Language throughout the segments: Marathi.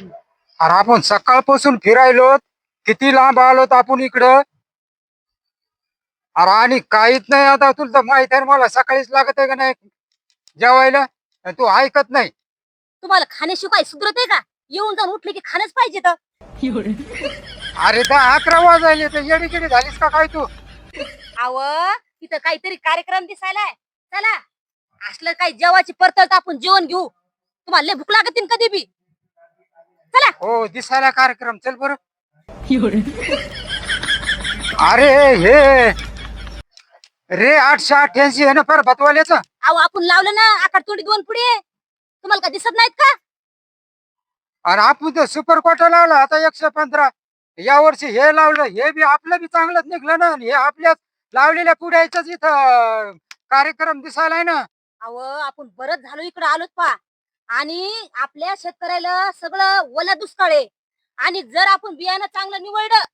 अरे आपण सकाळपासून फिरायलो किती लांब आलोत आपण इकडं? अरे आणि काहीच नाही आता तुला तर माहीत आहे ना मला सकाळीच लागत आहे का नाही जेवायला? आणि तू ऐकत नाही. तुम्हाला खाण्याशिवाय सुधरत आहे का? येऊन जाऊन उठले की खाणच पाहिजे तर. अरे दहा अकरा वाजायले तर येडी किडी झालीस का काय तू? आव तिथं काहीतरी कार्यक्रम दिसायलाय. चला असलं काही जेवाची परतळता आपण जेवण घेऊ. तुम्हाला लय भूक लागत कधी बी. चला. हो दिसायला कार्यक्रम. चल बर. अरे हे. रे आठशे अठ्याऐंशी आहे ना पर बतवाल्याचं अहो आपण लावलं ना आकाड तोंडी दोन पुढे. तुम्हाला का दिसत नाहीत का? आणि आपण तर सुपर कोटा लावला आता एकशे पंधरा. या वर्षी हे लावलं हे बी आपलं बी चांगलंच निघलं ना आणि हे आपल्याच लावलेल्या पुढ्याच इथं कार्यक्रम दिसायलाय ना. अहो आपण बरंच झालो इकडे आलोत पा आणि आपल्या शेतकऱ्याला सगळं ओला दुष्काळ आहे. आणि जर आपण बियाणं चांगलं निवडलं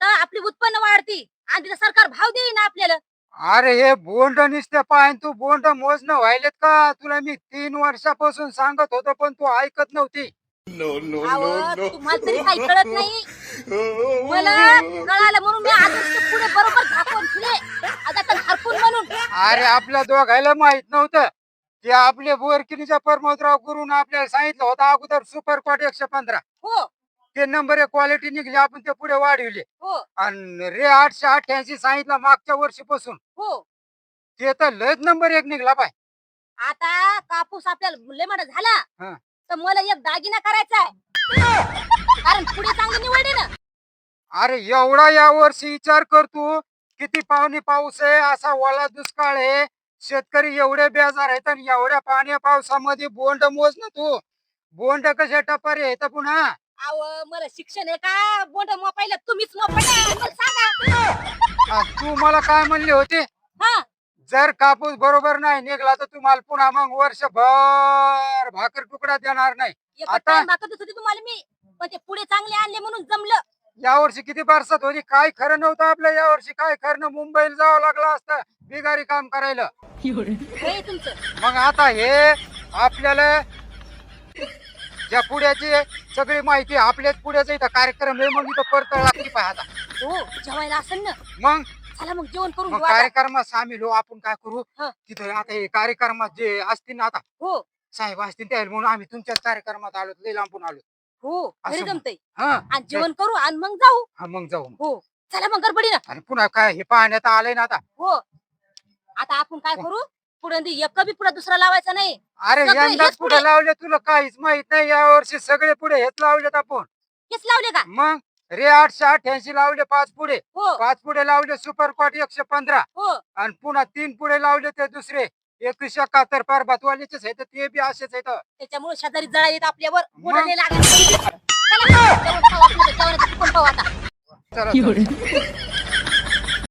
तर आपली उत्पन्न वाढती आणि तिथं सरकार भाव देईन आपल्याला. अरे हे बोंड नुसते पाय तू बोंड मोजणं व्हायलेत का? तुला मी तीन वर्षापासून सांगत होतो पण तू ऐकत नव्हती. अहो, तुम्हाला तरी काही कळत नाही. मला कळालं म्हणून मी आदर्श पुढे बरोबर झाकून आता तर हरपून म्हणून. अरे आपल्या दोघायला माहीत नव्हतं. की आपले बोरकिनीच्या परमोदराव गुरुन आपल्याला सांगितलं होतं अगोदर सुपर कोट एकशे पंधरा. हो. ते नंबर एक क्वालिटी निघली आपण ते पुढे वाढविले. हो. आणि रे आठशे अठ्याऐंशी सांगितलं मागच्या वर्षीपासून. हो. ते तर लयच नंबर एक निघला पाय आता कापूस आपल्याला लय मोठा झाला. हा. तर मला एक दागिना करायचा आहे. कारण पुढे चांगलं निवडे ना. अरे एवढा या वर्षी विचार करतो किती पावणी पाऊस आहे असा ओला दुष्काळ आहे. शेतकरी एवढे बेजार आहेत आणि एवढ्या पाण्या पावसामध्ये बोंड मोज ना तू. बोंड कसे टपारे आहेत पुन्हा? मला शिक्षण आहे का? बोंड मोपायला तुम्हीच मोपायला. मला सांगा. आ, तू मला काय म्हणले होते? हा. जर कापूस बरोबर नाही निघला तर तुम्हाला पुन्हा मग वर्षभर भाकर तुकडा देणार नाही. एक आता- होती तुम्हाला मी. पण ते पुढे चांगले आणले म्हणून जमलं. या वर्षी किती बरसात होती? काय खरं नव्हतं आपलं. या वर्षी काय खरं मुंबईला जावं लागलं असतं. बिगारी काम करायला. मग आता हे आपल्याला ज्या पुढ्याची सगळी माहिती आपल्याच पुढ्याचा इथं कार्यक्रम आहे मग इथं परत लागली हो जेवायला असेल ना. मग? चला मग जेवण करून मग घेऊ आता. कार्यक्रमात सामील हो आपण काय करू? हा. तिथं आता हे कार्यक्रमात जे असतील ना आता. हो. साहेब असतील ते म्हणून आम्ही तुमच्याच कार्यक्रमात आलो लई लांबून आलो. हो घरी असं मग. जमतंय. हा आणि जेवण करू आणि मग जाऊ. हा मग जाऊ हो चला मग गडबडीनं आणि पुन्हा काय हे पाहण्यात आलंय ना आता. हो. आता आपण काय. करू? पुढे एक बी पुढे दुसरा लावायचा नाही. अरे सगळे यंदा हेच पुढे पुढे. लावले तुला काहीच माहीत नाही या वर्षी सगळे पुढे हेच लावलेत आपण. हेच लावले का? मग? रे आठशे अठ्याऐंशी लावले पाच पुढे. हो. पाच पुढे लावले सुपर कॉट एकशे पंधरा. हो. आणि पुन्हा तीन पुढे लावले ते दुसरे. एकवीस एकाहत्तर पार बतवालीचेच आहेत ते बी असेच आहेत त्याच्यामुळे शेजारी जळा येत आपल्यावर मग? चला चला, चला